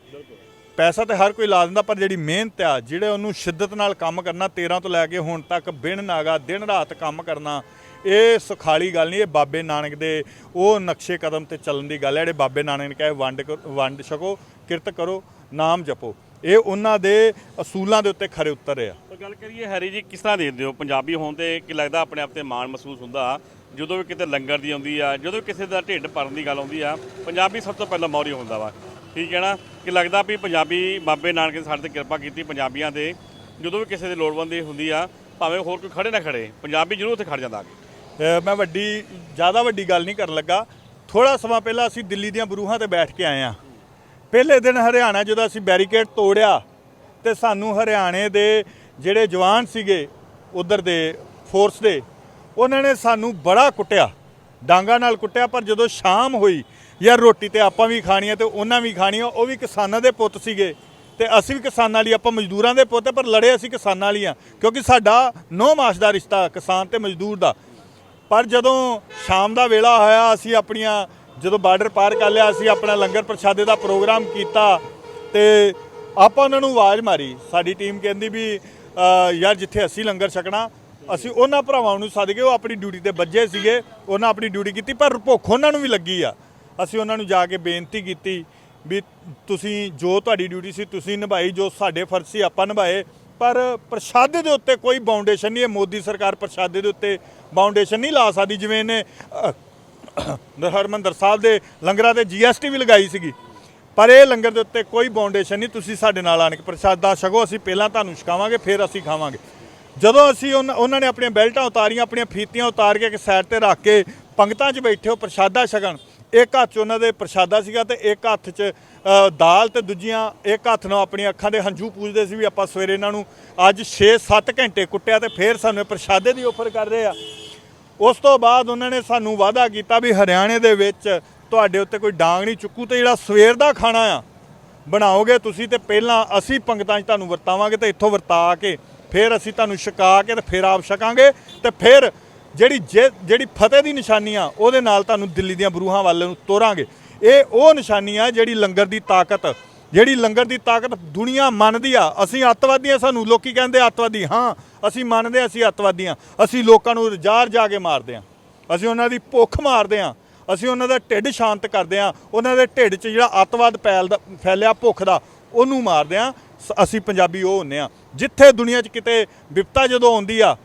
ਪੈਸਾ ਤੇ ਹਰ ਕੋਈ ਲਾ ਦਿੰਦਾ, ਪਰ ਜਿਹੜੀ ਮਿਹਨਤ ਆ, ਜਿਹੜੇ ਉਹਨੂੰ ਸ਼ਿੱਦਤ ਨਾਲ ਕੰਮ ਕਰਨਾ 13 ਤੋਂ ਲੈ ਕੇ ਹੁਣ ਤੱਕ ਬਿਨ ਨਾਗਾ, ਦਿਨ ਰਾਤ ਕੰਮ ਕਰਨਾ ਇਹ ਸੁਖਾਲੀ ਗੱਲ ਨਹੀਂ, ਇਹ ਬਾਬੇ ਨਾਨਕ ਦੇ, ਉਹ ਨਕਸ਼ੇ ਕਦਮ ਤੇ ਚੱਲਣ ਦੀ ਗੱਲ ਹੈ। ਜਿਹੜੇ ਬਾਬੇ ਨਾਨਕ ਨੇ ਕਿਹਾ ਵੰਡ ਕਰ- ਵੰਡ ਛਕੋ, ਕਿਰਤ ਕਰੋ, ਨਾਮ ਜਪੋ। ਇਹ ਉਹਨਾਂ ਦੇ ਅਸੂਲਾਂ ਦੇ ਉੱਤੇ ਖਰੇ ਉਤਰੇ ਆ ਤਾਂ ਗੱਲ ਕਰੀਏ, ਹੈਰੀ ਜੀ, ਕਿਸ ਤਰ੍ਹਾਂ ਦੇਖਦੇ ਹੋ? ਪੰਜਾਬੀ ਹੋਣ ਤੇ ਕੀ ਲੱਗਦਾ ਆਪਣੇ ਆਪ ਤੇ ਮਾਣ ਮਹਿਸੂਸ ਹੁੰਦਾ? ਜਦੋਂ ਵੀ ਕਿਤੇ ਲੰਗਰ ਦੀ ਆਉਂਦੀ ਆ, ਜਦੋਂ ਵੀ ਕਿਸੇ ਦਾ ਢਿੱਡ ਭਰਨ ਦੀ ਗੱਲ ਆਉਂਦੀ ਆ, ਪੰਜਾਬੀ ਸਭ ਤੋਂ ਪਹਿਲਾਂ ਮੌਰੀ ਹੁੰਦਾ ਵਾ। ਠੀਕ ਹੈ ਨਾ? ਕਿ ਲੱਗਦਾ ਵੀ ਪੰਜਾਬੀ ਬਾਬੇ ਨਾਨਕ ਨੇ ਸਾਡੇ ਤੇ ਕਿਰਪਾ ਕੀਤੀ ਪੰਜਾਬੀਆਂ ਤੇ? ਜਦੋਂ ਵੀ ਕਿਸੇ ਦੀ ਲੋੜਵੰਦੀ ਹੁੰਦੀ ਆ, ਭਾਵੇਂ ਹੋਰ ਕੋਈ ਖੜੇ ਨਾ ਖੜੇ ਪੰਜਾਬੀ ਜ਼ਰੂਰ ਉੱਥੇ ਖੜ ਜਾਂਦਾ ਆ ਕੇ ਮੈਂ ਵੱਡੀ, ਜ਼ਿਆਦਾ ਵੱਡੀ ਗੱਲ ਨਹੀਂ ਕਰਨ ਲੱਗਾ। ਥੋੜਾ ਸਮਾਂ ਪਹਿਲਾਂ ਅਸੀਂ ਦਿੱਲੀ ਦੀਆਂ ਬਰੂਹਾਂ ਤੇ ਬੈਠ ਕੇ ਆਏ ਆ ਪਹਿਲੇ ਦਿਨ ਹਰਿਆਣਾ ਜਦੋਂ ਅਸੀਂ ਬੈਰੀਕੇਡ ਤੋੜਿਆ ਤੇ ਸਾਨੂੰ ਹਰਿਆਣੇ ਦੇ ਜਿਹੜੇ ਜਵਾਨ ਸੀਗੇ ਉਧਰ ਦੇ ਫੋਰਸ ਦੇ, ਉਹਨਾਂ ਨੇ ਸਾਨੂੰ ਬੜਾ ਕੁੱਟਿਆ। ਡਾਂਗਾ ਨਾਲ ਕੁੱਟਿਆ, ਪਰ ਜਦੋਂ ਸ਼ਾਮ ਹੋਈ ਯਾਰ ਰੋਟੀ ਤੇ ਆਪਾਂ ਵੀ ਖਾਣੀ ਆ ਤੇ ਉਹਨਾਂ ਵੀ ਖਾਣੀ ਆ ਉਹ ਵੀ ਕਿਸਾਨਾਂ ਦੇ ਪੁੱਤ ਸੀਗੇ ਤੇ ਅਸੀਂ ਵੀ ਕਿਸਾਨਾਂ ਲਈ, ਆਪਾਂ ਮਜ਼ਦੂਰਾਂ ਦੇ ਪੁੱਤ ਪਰ ਲੜੇ ਅਸੀਂ ਕਿਸਾਨਾਂ ਲਈ ਆ। ਕਿਉਂਕਿ ਸਾਡਾ ਨੌ ਮਾਸ ਦਾ ਰਿਸ਼ਤਾ ਕਿਸਾਨ ਤੇ ਮਜ਼ਦੂਰ ਦਾ। ਪਰ ਜਦੋਂ ਸ਼ਾਮ ਦਾ ਵੇਲਾ ਹੋਇਆ, ਅਸੀਂ ਆਪਣੀਆਂ ਜਦੋਂ ਬਾਰਡਰ ਪਾਰ ਕਰ ਲਿਆ, ਅਸੀਂ ਆਪਣਾ ਲੰਗਰ ਪ੍ਰਸ਼ਾਦੇ ਦਾ ਪ੍ਰੋਗਰਾਮ ਕੀਤਾ ਤੇ ਆਪਾਂ ਉਹਨਾਂ ਨੂੰ ਆਵਾਜ਼ ਮਾਰੀ। ਸਾਡੀ ਟੀਮ ਕਹਿੰਦੀ ਵੀ ਯਾਰ ਜਿੱਥੇ ਅਸੀਂ ਲੰਗਰ ਛਕਣਾ, ਅਸੀਂ ਉਹਨਾਂ ਭਰਾਵਾਂ ਨੂੰ ਸੱਦ ਕੇ ਉਹ ਆਪਣੀ ਡਿਊਟੀ ਤੇ ਵੱਜੇ ਸੀਗੇ, ਉਹਨਾਂ ਆਪਣੀ ਡਿਊਟੀ ਕੀਤੀ, ਪਰ ਭੁੱਖ ਉਹਨਾਂ ਨੂੰ ਵੀ ਲੱਗੀ ਆ। ਅਸੀਂ ਉਹਨਾਂ ਨੂੰ ਜਾ ਕੇ ਬੇਨਤੀ ਕੀਤੀ ਵੀ ਤੁਸੀਂ ਜੋ ਤੁਹਾਡੀ ਡਿਊਟੀ ਸੀ, ਤੁਸੀਂ ਨਿਭਾਈ, ਜੋ ਸਾਡੇ ਫਰਜ਼ ਸੀ, ਆਪਾਂ ਨਿਭਾਏ। ਪਰ ਪ੍ਰਸ਼ਾਦੇ ਦੇ ਉੱਤੇ ਕੋਈ ਬਾਉਂਡੇਸ਼ਨ ਨਹੀਂ ਹੈ। ਮੋਦੀ ਸਰਕਾਰ ਪ੍ਰਸ਼ਾਦੇ ਦੇ ਉੱਤੇ ਬਾਉਂਡੇਸ਼ਨ ਨਹੀਂ ਲਾ ਸਕਦੀ ਜਿਵੇਂ ਇਹਨੇ ਅ, ਹਰਮੰਦਰ ਸਾਹਿਬ ਦੇ ਲੰਗਰਾਂ ਤੇ ਜੀਐਸਟੀ ਵੀ ਲਗਾਈ ਸੀਗੀ। ਪਰ ਇਹ ਲੰਗਰ ਦੇ ਉੱਤੇ ਕੋਈ ਬਾਉਂਡੇਸ਼ਨ ਨਹੀਂ ਤੁਸੀਂ ਸਾਡੇ ਨਾਲ ਆਣ ਕੇ ਪ੍ਰਸ਼ਾਦਾ ਛਕੋ ਅਸੀਂ ਪਹਿਲਾਂ ਤੁਹਾਨੂੰ ਛਕਾਵਾਂਗੇ ਫਿਰ ਅਸੀਂ ਖਾਵਾਂਗੇ। ਜਦੋਂ ਅਸੀਂ ਉਹਨਾਂ ਉਹਨਾਂ ਨੇ ਆਪਣੀਆਂ ਬੈਲਟਾਂ ਉਤਾਰੀਆਂ ਆਪਣੀਆਂ ਫੀਤੀਆਂ ਉਤਾਰ ਕੇ ਇੱਕ ਸਾਈਡ ਤੇ ਰੱਖ ਕੇ ਪੰਗਤਾਂ 'ਚ ਬੈਠੇ ਹੋ ਪ੍ਰਸ਼ਾਦਾ ਛਕਣ ਇੱਕ ਹੱਥ 'ਚ ਉਹਨਾਂ ਦੇ ਪ੍ਰਸ਼ਾਦਾ ਸੀਗਾ ਤੇ ਇੱਕ ਹੱਥ 'ਚ ਦਾਲ ਤੇ ਦੂਜੀਆਂ ਇੱਕ ਹੱਥ ਨਾਲ ਆਪਣੀਆਂ ਅੱਖਾਂ ਦੇ ਹੰਝੂ ਪੂਜਦੇ ਸੀ ਵੀ ਆਪਾਂ ਸਵੇਰੇ ਇਹਨਾਂ ਨੂੰ ਅੱਜ 6-7 ਘੰਟੇ ਕੁੱਟਿਆ ਤੇ ਫਿਰ ਸਾਨੂੰ ਇਹ ਪ੍ਰਸ਼ਾਦੇ ਦੀ ਆਫਰ ਕਰ ਰਹੇ ਆ। ਉਸ ਤੋਂ ਬਾਅਦ ਉਹਨਾਂ ਨੇ ਸਾਨੂੰ ਵਾਅਦਾ ਕੀਤਾ ਵੀ ਹਰਿਆਣੇ ਦੇ ਵਿੱਚ ਤੁਹਾਡੇ ਉੱਤੇ ਕੋਈ ਡਾਂਗ ਨਹੀਂ ਚੁੱਕੂ ਤੇ ਜਿਹੜਾ ਸਵੇਰ ਦਾ ਖਾਣਾ ਆ, ਬਣਾਓਗੇ ਤੁਸੀਂ ਤੇ ਪਹਿਲਾਂ ਅਸੀਂ ਪੰਗਤਾਂ 'ਚ ਤੁਹਾਨੂੰ ਵਰਤਾਵਾਂਗੇ ਤੇ ਇੱਥੋਂ ਵਰਤਾ ਕੇ ਫਿਰ ਅਸੀਂ ਤੁਹਾਨੂੰ ਛਕਾ ਕੇ ਤੇ ਫਿਰ ਆਪ ਛਕਾਂਗੇ ਤੇ ਫਿਰ ਜਿਹੜੀ ਜੇ- ਜਿਹੜੀ ਫਤਿਹ ਦੀ ਨਿਸ਼ਾਨੀ ਆ, ਉਹਦੇ ਨਾਲ ਤੁਹਾਨੂੰ ਦਿੱਲੀ ਦੀਆਂ ਬਰੂਹਾਂ ਵੱਲ ਨੂੰ ਤੋਰਾਂਗੇ। ਇਹ ਉਹ ਨਿਸ਼ਾਨੀ ਆ ਜਿਹੜੀ ਲੰਗਰ ਦੀ ਤਾਕਤ ਜਿਹੜੀ ਲੰਗਰ ਦੀ ਤਾਕਤ ਦੁਨੀਆ ਮੰਨਦੀ ਆ, ਅਸੀਂ ਅੱਤਵਾਦੀ ਆ ਸਾਨੂੰ, ਲੋਕੀ ਕਹਿੰਦੇ ਅੱਤਵਾਦੀ, ਹਾਂ, ਅਸੀਂ ਮੰਨਦੇ ਹਾਂ ਅਸੀਂ ਅੱਤਵਾਦੀ ਆ, ਅਸੀਂ ਲੋਕਾਂ ਨੂੰ ਰਜਾਰ ਜਾ ਕੇ ਮਾਰਦੇ ਆ, ਅਸੀਂ ਉਹਨਾਂ ਦੀ ਭੁੱਖ ਮਾਰਦੇ ਆ, ਅਸੀਂ ਉਹਨਾਂ ਦਾ ਢਿੱਡ ਸ਼ਾਂਤ ਕਰਦੇ ਆ, ਉਹਨਾਂ ਦੇ ਢਿੱਡ 'ਚ ਜਿਹੜਾ ਅੱਤਵਾਦ ਪੈਲ ਫੈਲਿਆ ਭੁੱਖ ਦਾ, ਉਹਨੂੰ ਮਾਰਦੇ ਆ, ਸ- ਅਸੀਂ ਪੰਜਾਬੀ ਉਹ ਹੁੰਨੇ ਆ, ਜਿੱਥੇ ਦੁਨੀਆ 'ਚ ਕਿਤੇ ਵਿਪਤਾ ਜਦੋਂ ਆਉਂਦੀ ਆ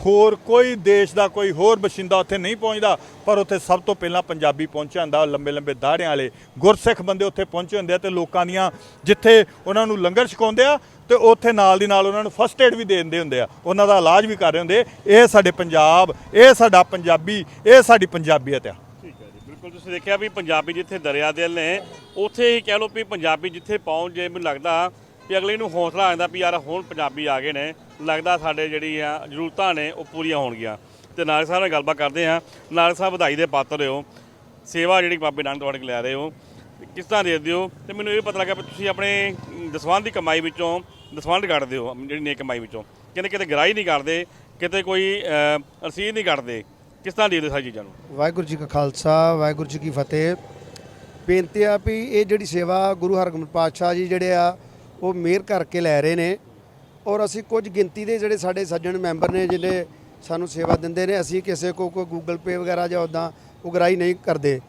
ਹੋਰ ਕੋਈ ਦੇਸ਼ ਦਾ ਕੋਈ ਹੋਰ ਬਸ਼ਿੰਦਾ ਉੱਥੇ ਨਹੀਂ ਪਹੁੰਚਦਾ, ਪਰ ਉੱਥੇ ਸਭ ਤੋਂ ਪਹਿਲਾਂ ਪੰਜਾਬੀ ਪਹੁੰਚਿਆ ਹੁੰਦਾ, ਲੰਬੇ ਲੰਬੇ ਦਾੜਿਆਂ ਵਾਲੇ ਗੁਰਸਿੱਖ ਬੰਦੇ ਉੱਥੇ ਪਹੁੰਚੇ ਹੁੰਦੇ ਆ ਤੇ ਲੋਕਾਂ ਦੀਆਂ ਜਿੱਥੇ ਉਹਨਾਂ ਨੂੰ ਲੰਗਰ ਛਕਾਉਂਦੇ ਆ ਤੇ ਉੱਥੇ ਨਾਲ ਦੀ ਨਾਲ ਉਹਨਾਂ ਨੂੰ ਫਸਟ ਏਡ ਵੀ ਦੇ ਦਿੰਦੇ ਹੁੰਦੇ ਆ, ਉਹਨਾਂ ਦਾ ਇਲਾਜ ਵੀ ਕਰ ਰਹੇ ਹੁੰਦੇ ਇਹ ਸਾਡੇ ਪੰਜਾਬ, ਇਹ ਸਾਡਾ ਪੰਜਾਬੀ, ਇਹ ਸਾਡੀ ਪੰਜਾਬੀਅਤ ਆ। ਠੀਕ ਹੈ ਜੀ, ਬਿਲਕੁਲ ਤੁਸੀਂ ਦੇਖਿਆ ਵੀ ਪੰਜਾਬੀ ਜਿੱਥੇ ਦਰਿਆ ਦਿਲ ਨੇ, ਉੱਥੇ ਹੀ ਕਹਿ ਲਓ ਵੀ ਪੰਜਾਬੀ ਜਿੱਥੇ ਪਹੁੰਚ ਜੇ, ਮੈਨੂੰ ਲੱਗਦਾ ਵੀ ਅਗਲੇ ਨੂੰ ਹੌਸਲਾ ਆ ਜਾਂਦਾ ਵੀ ਯਾਰ ਹੁਣ ਪੰਜਾਬੀ ਆ ਗਏ ਨੇ। ਲੱਗਦਾ ਸਾਡੇ ਜਿਹੜੀ ਆ ਜ਼ਰੂਰਤਾਂ ਨੇ ਉਹ ਪੂਰੀਆਂ ਹੋਣਗੀਆਂ। ਤੇ ਨਾਨਕ ਸਾਹਿਬ ਨਾਲ ਗੱਲਬਾਤ ਕਰਦੇ ਆ ਨਾਨਕ ਸਾਹਿਬ ਵਧਾਈ ਦੇ ਪਾਤਰ ਹੋ। ਸੇਵਾ ਜਿਹੜੀ ਬਾਬੇ ਨਾਨਕ ਤੁਹਾਡੇ ਕੋਲ ਲੈ ਰਹੇ ਹੋ। ਕਿਸ ਤਰ੍ਹਾਂ ਦੇ ਦਿਓ? ਤੇ ਮੈਨੂੰ ਇਹ ਪਤਾ ਲੱਗਾ ਵੀ ਤੁਸੀਂ ਆਪਣੇ ਅਮ, ਦਸਵੰਧ ਦੀ ਕਮਾਈ ਵਿੱਚੋਂ ਦਸਵੰਧ ਕੱਢਦੇ ਹੋ ਜਿਹੜੀ ਨੇ ਕਮਾਈ ਵਿੱਚੋਂ। ਕਹਿੰਦੇ ਕਿਤੇ ਗਰਾਈ ਨਹੀਂ ਕਰਦੇ ਕਿਤੇ ਕੋਈ ਰਸੀਦ ਨਹੀਂ ਕੱਢਦੇ। ਕਿਸ ਤਰ੍ਹਾਂ ਦੇ ਦਿਓ ਸਾਰੀ ਚੀਜ਼ਾਂ ਨੂੰ? ਵਾਹਿਗੁਰੂ ਜੀ ਕਾ ਖਾਲਸਾ ਵਾਹਿਗੁਰੂ ਜੀ ਕੀ ਫਤਿਹ। ਬੇਨਤੀ ਆ ਵੀ ਇਹ ਜਿਹੜੀ ਸੇਵਾ ਗੁਰੂ ਹਰਗੋਬਿੰਦ ਪਾਤਸ਼ਾਹ ਜੀ ਜਿਹੜੇ ਆ ਉਹ ਮਿਹਰ ਕਰਕੇ ਲੈ ਰਹੇ ਨੇ। ਔਰ ਅਸੀਂ ਕੁਝ ਗਿਣਤੀ ਦੇ ਜਿਹੜੇ ਸਾਡੇ ਸੱਜਣ ਮੈਂਬਰ ਨੇ ਜਿਹੜੇ ਸਾਨੂੰ ਸੇਵਾ ਦਿੰਦੇ ਨੇ, ਅਸੀਂ ਕਿਸੇ ਕੋ ਕੋਈ ਗੂਗਲ ਪੇ ਵਗੈਰਾ ਜਾਂ ਉਦਾਂ ਉਗਰਾਈ ਨਹੀਂ ਕਰਦੇ।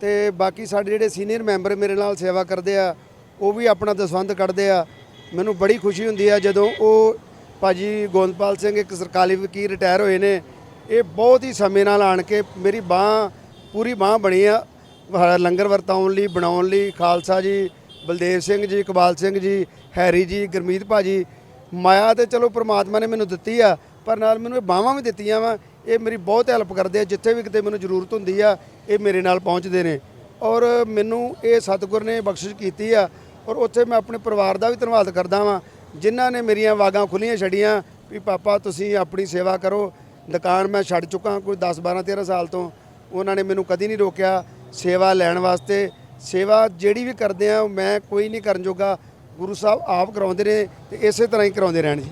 ਤੇ ਬਾਕੀ ਸਾਡੇ ਜਿਹੜੇ ਸੀਨੀਅਰ ਮੈਂਬਰ ਮੇਰੇ ਨਾਲ ਸੇਵਾ ਕਰਦੇ ਆ, ਉਹ ਵੀ ਆਪਣਾ ਦਸਵੰਧ ਕੱਢਦੇ ਆ। ਮੈਨੂੰ ਬੜੀ ਖੁਸ਼ੀ ਹੁੰਦੀ ਆ ਜਦੋਂ ਉਹ ਭਾਜੀ ਗੋਂਦਪਾਲ ਸਿੰਘ, ਇੱਕ ਸਰਕਾਰੀ ਵਕੀਲ ਰਿਟਾਇਰ ਹੋਏ ਨੇ, ਇਹ ਬਹੁਤ ਹੀ ਸਮੇਂ ਨਾਲ ਆਣ ਕੇ ਮੇਰੀ ਬਾਹ, ਪੂਰੀ ਬਾਹ ਬਣੀ ਆ। ਹ- ਲੰਗਰ ਵਰਤਾਉਣ ਲਈ, ਬਣਾਉਣ ਲਈ, ਖਾਲਸਾ ਜੀ, ਬਲਦੇਵ ਸਿੰਘ ਜੀ, ਇਕਬਾਲ ਸਿੰਘ ਜੀ, ਹੈਰੀ ਜੀ, ਗੁਰਮੀਤ ਭਾਜੀ ਮਾਇਆ ਤੇ ਚਲੋ ਪ੍ਰਮਾਤਮਾ ਨੇ ਮੈਨੂੰ ਦਿੱਤੀ ਆ, ਪਰ ਨਾਲ ਮੈਨੂੰ ਇਹ ਬਾਹਾਂ ਵੀ ਦਿੱਤੀਆਂ ਵਾ, ਇਹ ਮੇਰੀ ਬਹੁਤ ਹੈਲਪ ਕਰਦੇ ਆ, ਜਿੱਥੇ ਵੀ ਕਿਤੇ ਮੈਨੂੰ ਜ਼ਰੂਰਤ ਹੁੰਦੀ ਆ, ਇਹ ਮੇਰੇ ਨਾਲ ਪਹੁੰਚਦੇ ਨੇ। ਔਰ ਮੈਨੂੰ ਇਹ ਸਤਿਗੁਰ ਨੇ ਬਖਸ਼ਿਸ਼ ਕੀਤੀ ਆ, ਔਰ ਉੱਥੇ ਮੈਂ ਆਪਣੇ ਪਰਿਵਾਰ ਦਾ ਵੀ ਧੰਨਵਾਦ ਕਰਦਾ ਵਾਂ, ਜਿਨ੍ਹਾਂ ਨੇ ਮੇਰੀਆਂ ਵਾਗਾਂ ਖੁੱਲੀਆਂ ਛੱਡੀਆਂ ਵੀ, ਪਾਪਾ, ਤੁਸੀਂ ਆਪਣੀ ਸੇਵਾ ਕਰੋ, ਦੁਕਾਨ ਮੈਂ ਛੱਡ ਚੁੱਕਾ ਕੋਈ 10 12 13 ਸਾਲ ਤੋਂ। ਉਹਨਾਂ ਨੇ ਮੈਨੂੰ ਕਦੀ ਨਹੀਂ ਰੋਕਿਆ ਸੇਵਾ ਲੈਣ ਵਾਸਤੇ। ਸੇਵਾ ਜਿਹੜੀ ਵੀ ਕਰਦੇ ਆ ਮੈਂ ਕੋਈ ਨਹੀਂ ਕਰਨ ਜੋਗਾ। ਗੁਰੂ ਸਾਹਿਬ ਆਪ ਕਰਾਉਂਦੇ ਨੇ ਤੇ ਇਸੇ ਤਰ੍ਹਾਂ ਹੀ ਕਰਾਉਂਦੇ ਰਹਿਣ ਜੀ।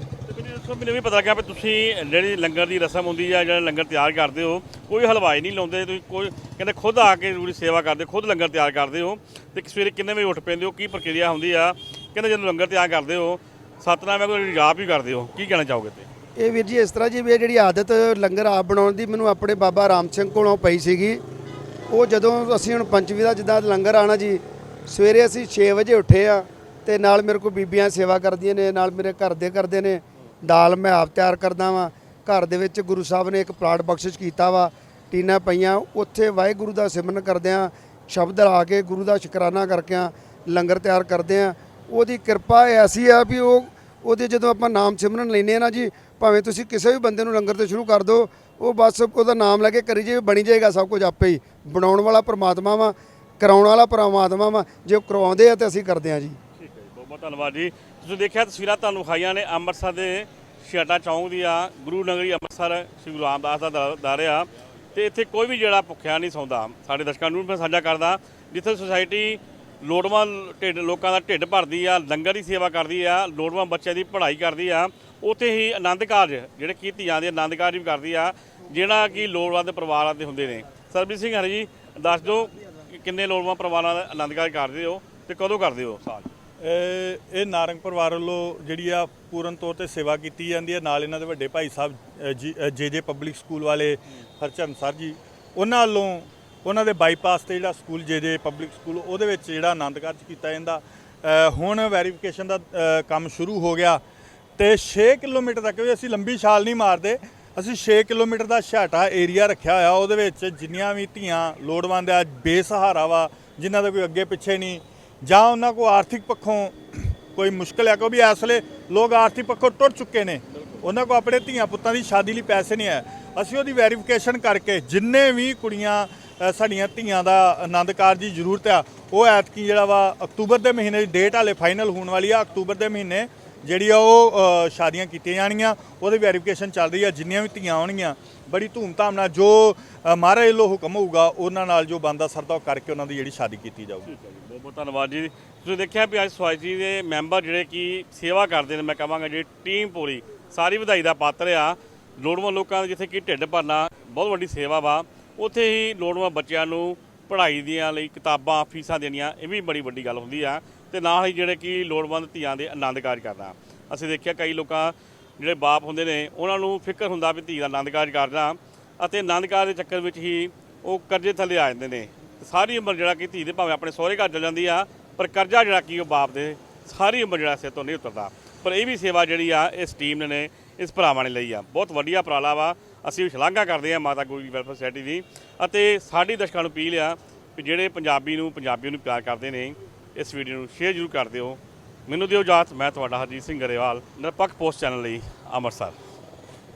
ਮੈਨੂੰ ਵੀ ਪਤਾ ਲੱਗਾ ਵੀ ਤੁਸੀਂ ਜਿਹੜੀ ਲੰਗਰ ਦੀ ਰਸਮ ਹੁੰਦੀ ਆ ਜਿਹੜਾ ਲੰਗਰ ਤਿਆਰ ਕਰਦੇ ਹੋ ਕੋਈ ਹਲਵਾਈ ਨਹੀਂ ਲਾਉਂਦੇ ਤੁਸੀਂ ਕੋਈ ਕਹਿੰਦੇ ਖੁਦ ਆ ਕੇ ਪੂਰੀ ਸੇਵਾ ਕਰਦੇ ਖੁਦ ਲੰਗਰ ਤਿਆਰ ਕਰਦੇ ਹੋ ਤੇ ਸਵੇਰੇ ਕਿੰਨੇ ਵਜੇ ਉੱਠ ਪੈਂਦੇ ਹੋ ਕੀ ਪ੍ਰਕਿਰਿਆ ਹੁੰਦੀ ਆ? ਕਹਿੰਦੇ ਜਦੋਂ ਲੰਗਰ ਤਿਆਰ ਕਰਦੇ ਹੋ ਸਤਨਾਮ ਵਾਹਿਗੁਰੂ ਜੀ ਆਪ ਹੀ ਕਰਦੇ ਹੋ ਕੀ ਕਹਿਣਾ ਚਾਹੋਗੇ ਤੇ? ਇਹ ਵੀਰ ਜੀ ਇਸ ਤਰ੍ਹਾਂ ਜੀ ਵੀ ਇਹ ਜਿਹੜੀ ਆਦਤ ਲੰਗਰ ਆਪ ਬਣਾਉਣ ਦੀ ਮੈਨੂੰ ਆਪਣੇ ਬਾਬਾ ਰਾਮ ਸਿੰਘ ਕੋਲੋਂ ਪਈ ਸੀਗੀ। ਉਹ ਜਦੋਂ ਅਸੀਂ ਹੁਣ ਪੰਚਵੀ ਦਾ ਜਿੱਦਾਂ ਲੰਗਰ ਆਣਾ ਜੀ ਸਵੇਰੇ ਅਸੀਂ 6 ਵਜੇ ਉੱਠੇ ਆ ਤੇ ਨਾਲ ਮੇਰੇ ਕੋਲ ਬੀਬੀਆਂ ਸੇਵਾ ਕਰਦੀਆਂ ਨੇ, ਨਾਲ ਮੇਰੇ ਘਰ ਦੇ ਕਰਦੇ ਨੇ। ਦਾਲ ਮੈਂ ਆਪ ਤਿਆਰ ਕਰਦਾ ਵਾਂ। ਘਰ ਦੇ ਵਿੱਚ ਗੁਰੂ ਸਾਹਿਬ ਨੇ ਇੱਕ ਪਲਾਟ ਬਖਸ਼ਿਸ਼ ਕੀਤਾ ਵਾ, ਟੀਨਾ ਪਈਆਂ। ਉੱਥੇ ਵਾਹਿਗੁਰੂ ਦਾ ਸਿਮਰਨ ਕਰਦਿਆਂ ਸ਼ਬਦ ਲਾ ਕੇ ਗੁਰੂ ਦਾ ਸ਼ੁਕਰਾਨਾ ਕਰਕੇ ਕਰਕਿਆਂ ਲੰਗਰ ਤਿਆਰ ਕਰਦੇ ਆ। ਉਹਦੀ ਕਿਰਪਾ ਐਸੀ ਆ ਵੀ ਉਹ, ਉਹਦੇ ਜਦੋਂ ਆਪਾਂ ਨਾਮ ਸਿਮਰਨ ਲੈਨੇ ਆ ਨਾ ਜੀ, ਭਾਵੇਂ ਤੁਸੀਂ ਕਿਸੇ ਵੀ ਬੰਦੇ ਨੂੰ ਲੰਗਰ ਤੇ ਸ਼ੁਰੂ ਕਰ ਦਿਓ ਉਹ ਬਸ ਉਹਦਾ ਨਾਮ ਲੈ ਕੇ ਕਰੀ ਜੇ ਬਣੀ ਜਾਏਗਾ ਸਭ ਕੁਝ ਆਪੇ ਹੀ। ਬਣਾਉਣ ਵਾਲਾ ਪਰਮਾਤਮਾ ਵਾ, ਕਰਾਉਣ ਵਾਲਾ ਪਰਮਾਤਮਾ ਵਾ, ਜੇ ਉਹ ਕਰਵਾਉਂਦੇ ਆ ਤੇ ਅਸੀਂ ਕਰਦੇ ਆ ਜੀ। ਬਹੁਤ ਧੰਨਵਾਦ ਜੀ। ਤੁਸੀਂ ਦੇਖਿਆ ਤਸਵੀਰਾਂ ਤੁਹਾਨੂੰ ਖਾਈਆਂ ਨੇ, ਅੰਮ੍ਰਿਤਸਰ ਦੇ ਛਿਆਟਾ ਚੌਂਕ ਦੀਆਂ ਗੁਰੂ ਨਗਰੀ ਅੰਮ੍ਰਿਤਸਰ, ਸ੍ਰੀ ਗੁਰੂ ਰਾਮਦਾਸ ਦਾ ਦਰ- ਦਰ ਆ। ਤੇ ਇੱਥੇ ਕੋਈ ਵੀ ਜਿਹੜਾ ਭੁੱਖਿਆ ਨਹੀਂ ਸੌਂਦਾ। ਸਾਡੇ ਦਰਸ਼ਕਾਂ ਨੂੰ ਵੀ ਮੈਂ ਸਾਂਝਾ ਕਰਦਾ, ਜਿੱਥੇ ਸੁਸਾਇਟੀ ਲੋੜਵੰਦ ਢਿੱਡ, ਲੋਕਾਂ ਦਾ ਢਿੱਡ ਭਰਦੀ ਆ, ਲੰਗਰ ਦੀ ਸੇਵਾ ਕਰਦੀ ਆ, ਲੋੜਵੰਦ ਬੱਚਿਆਂ ਦੀ ਪੜ੍ਹਾਈ ਕਰਦੀ ਆ, ਉੱਥੇ ਹੀ ਆਨੰਦ ਕਾਰਜ ਜਿਹੜੇ ਕੀਤੀ ਜਾਂਦੇ ਆਨੰਦ ਕਾਰਜ ਵੀ ਕਰਦੀ ਆ, ਜਿਹੜਾ ਕਿ ਲੋੜਵੰਦ ਪਰਿਵਾਰਾਂ ਦੇ ਹੁੰਦੇ ਨੇ। ਸਰਬਜੀਤ ਸਿੰਘ ਹਰੀ ਜੀ, ਦੱਸ ਦਿਓ ਕਿ ਕਿੰਨੇ ਲੋੜਵੰਦ ਪਰਿਵਾਰਾਂ ਦਾ ਆਨੰਦ ਕਾਰਜ ਕਰਦੇ ਹੋ ਤੇ ਕਦੋਂ ਕਰਦੇ ਹੋ ਸਾਲ? ਇਹ ਨਾਰੰਗ ਪਰਿਵਾਰ ਵੱਲੋਂ ਜਿਹੜੀ ਆ ਪੂਰਨ ਤੌਰ ਤੇ ਸੇਵਾ ਕੀਤੀ ਜਾਂਦੀ ਹੈ। ਨਾਲ ਇਹਨਾਂ ਦੇ ਵੱਡੇ ਭਾਈ ਸਾਹਿਬ ਜੇ ਜੇ ਪਬਲਿਕ ਸਕੂਲ ਵਾਲੇ ਹਰਚਰਨ ਸਰ ਜੀ, ਉਹਨਾਂ ਵੱਲੋਂ ਉਹਨਾਂ ਦੇ ਬਾਈਪਾਸ ਤੇ ਜਿਹੜਾ ਸਕੂਲ ਜੇ ਜੇ ਪਬਲਿਕ ਸਕੂਲ, ਉਹਦੇ ਵਿੱਚ ਜਿਹੜਾ ਆਨੰਦ ਕਾਰਜ ਕੀਤਾ ਜਾਂਦਾ। ਹੁਣ ਵੈਰੀਫਿਕੇਸ਼ਨ ਦਾ ਕੰਮ ਸ਼ੁਰੂ ਹੋ ਗਿਆ ਤੇ 6 ਕਿਲੋਮੀਟਰ ਤੱਕ ਵੀ ਅਸੀਂ ਲੰਬੀ ਛਾਲ ਨਹੀਂ ਮਾਰਦੇ। ਅਸੀਂ 6 ਕਿਲੋਮੀਟਰ ਦਾ ਛਾਟਾ ਏਰੀਆ ਰੱਖਿਆ ਹੋਇਆ, ਉਹਦੇ ਵਿੱਚ ਜਿੰਨੀਆਂ ਵੀ ਧੀਆਂ ਲੋੜਵੰਦ ਆ, ਬੇਸਹਾਰਾ ਵਾ, ਜਿਨ੍ਹਾਂ ਦਾ ਕੋਈ ਅੱਗੇ ਪਿੱਛੇ ਨਹੀਂ ਜਾਂ ਉਹਨਾਂ ਕੋ ਆਰਥਿਕ ਪੱਖੋਂ ਕੋਈ ਮੁਸ਼ਕਲ ਹੈ, ਕਿਉਂਕਿ ਇਸ ਵੇਲੇ ਲੋਕ ਆਰਥਿਕ ਪੱਖੋਂ ਟੁੱਟ ਚੁੱਕੇ ਨੇ। ਉਹਨਾਂ ਕੋ ਆਪਣੇ ਧੀਆਂ ਪੁੱਤਾਂ ਦੀ ਸ਼ਾਦੀ ਲਈ ਪੈਸੇ ਨਹੀਂ ਹੈ। ਅਸੀਂ ਉਹਦੀ ਵੈਰੀਫਿਕੇਸ਼ਨ ਕਰਕੇ ਜਿੰਨੇ ਵੀ ਕੁੜੀਆਂ ਸਾਡੀਆਂ ਧੀਆਂ ਦਾ ਆਨੰਦ ਕਾਰਜ ਦੀ ਜ਼ਰੂਰਤ ਆ, ਉਹ ਐਤਕੀ ਜਿਹੜਾ ਵਾ ਅਕਤੂਬਰ ਦੇ ਮਹੀਨੇ ਦੀ ਡੇਟ ਹਾਲੇ ਫਾਈਨਲ ਹੋਣ ਵਾਲੀ ਆ। ਅਕਤੂਬਰ ਦੇ ਮਹੀਨੇ ਜਿਹੜੀ ਆ ਉਹ ਸ਼ਾਦੀਆਂ ਕੀਤੀਆਂ ਜਾਣਗੀਆਂ, ਉਹਦੀ ਵੈਰੀਫਿਕੇਸ਼ਨ ਚੱਲ ਰਹੀ ਆ, ਜਿੰਨੀਆਂ ਵੀ ਧੀਆਂ ਆਉਣਗੀਆਂ। ਬੜੀ ਧੂਮਧਾਮ ਨਾਲ ਜੋ ਮਹਾਰਾਜ ਲੋ ਹੁਕਮ ਹੋਊਗਾ, ਉਹਨਾਂ ਨਾਲ ਜੋ ਬੰਦਾ ਸਰਦਾ ਉਹ ਕਰਕੇ ਉਹਨਾਂ ਦੀ ਜਿਹੜੀ ਸ਼ਾਦੀ ਕੀਤੀ ਜਾਊਗੀ। ਬਹੁਤ ਧੰਨਵਾਦ ਜੀ। ਤੁਸੀਂ ਦੇਖਿਆ ਵੀ ਅੱਜ ਸੁਸਾਇਟੀ ਦੇ ਮੈਂਬਰ ਜਿਹੜੇ ਕਿ ਸੇਵਾ ਕਰਦੇ ਨੇ, ਮੈਂ ਕਹਾਂਗਾ ਜਿਹੜੀ ਟੀਮ ਪੂਰੀ, ਸਾਰੀ ਵਧਾਈ ਦਾ ਪਾਤਰ ਆ। ਲੋੜਵੰਦ ਲੋਕਾਂ ਦੇ ਜਿੱਥੇ ਕਿ ਢਿੱਡ ਭਰਨਾ ਬਹੁਤ ਵੱਡੀ ਸੇਵਾ ਵਾ, ਉੱਥੇ ਹੀ ਲੋੜਵੰਦ ਬੱਚਿਆਂ ਨੂੰ ਪੜ੍ਹਾਈ ਦੀਆਂ ਲਈ ਕਿਤਾਬਾਂ, ਫੀਸਾਂ ਦੇਣੀਆਂ, ਇਹ ਵੀ ਬੜੀ ਵੱਡੀ ਗੱਲ ਹੁੰਦੀ ਆ ਤੇ ਨਾਲ ਹੀ ਜਿਹੜੇ ਕਿ ਲੋੜਵੰਦ ਧੀਆਂ ਦੇ ਆਨੰਦ ਕਾਰਜ ਕਰਨਾ। ਅਸੀਂ ਦੇਖਿਆ ਕਈ ਲੋਕਾਂ ਜਿਹੜੇ ਬਾਪ ਹੁੰਦੇ ਨੇ, ਉਹਨਾਂ ਨੂੰ ਫਿਕਰ ਹੁੰਦਾ ਵੀ ਧੀ ਦਾ ਆਨੰਦ ਕਾਰਜ ਕਰਨਾ ਅਤੇ ਆਨੰਦ ਕਾਰਜ ਦੇ ਚੱਕਰ ਵਿੱਚ ਹੀ ਉਹ ਕਰਜ਼ੇ ਥੱਲੇ ਆ ਜਾਂਦੇ ਨੇ। ਸਾਰੀ ਉਮਰ ਜਿਹੜਾ ਕਿ ਧੀ ਦੇ ਭਾਵੇਂ ਆਪਣੇ ਸਹੁਰੇ ਘਰ ਚਲ ਜਾਂਦੀ ਆ, ਪਰ ਕਰਜ਼ਾ ਜਿਹੜਾ ਕਿ ਉਹ ਬਾਪ ਦੇ ਸਾਰੀ ਉਮਰ ਜਿਹੜਾ ਸਿਰ ਤੋਂ ਨਹੀਂ ਉਤਰਦਾ। ਪਰ ਇਹ ਵੀ ਸੇਵਾ ਜਿਹੜੀ ਆ, ਇਸ ਟੀਮ ਨੇ ਇਸ ਭਰਾਵਾਂ ਨੇ ਲਈ ਆ। ਬਹੁਤ ਵਧੀਆ ਉਪਰਾਲਾ ਵਾ। ਅਸੀਂ ਵੀ ਸ਼ਲਾਘਾ ਕਰਦੇ ਆ ਮਾਤਾ ਗੁਜਰੀ ਵੈਲਫੇਅਰ ਸੋਸਾਇਟੀ ਦੀ। ਅਤੇ ਸਾਡੀ ਦਰਸ਼ਕਾਂ ਨੂੰ ਅਪੀਲ ਆ ਕਿ ਜਿਹੜੇ ਪੰਜਾਬੀ ਨੂੰ, ਪੰਜਾਬੀਆਂ ਨੂੰ ਪਿਆਰ ਕਰਦੇ ਨੇ, ਇਸ ਵੀਡੀਓ ਨੂੰ ਸ਼ੇਅਰ ਜ਼ਰੂਰ ਕਰ ਦਿਓ। ਮੈਨੂੰ ਦਿਓ ਇਜਾਜ਼ਤ। ਮੈਂ ਤੁਹਾਡਾ ਹਰਜੀਤ ਸਿੰਘ ਗਰੇਵਾਲ, ਨਿਰਪੱਖ ਪੋਸਟ ਚੈਨਲ ਲਈ ਅੰਮ੍ਰਿਤਸਰ।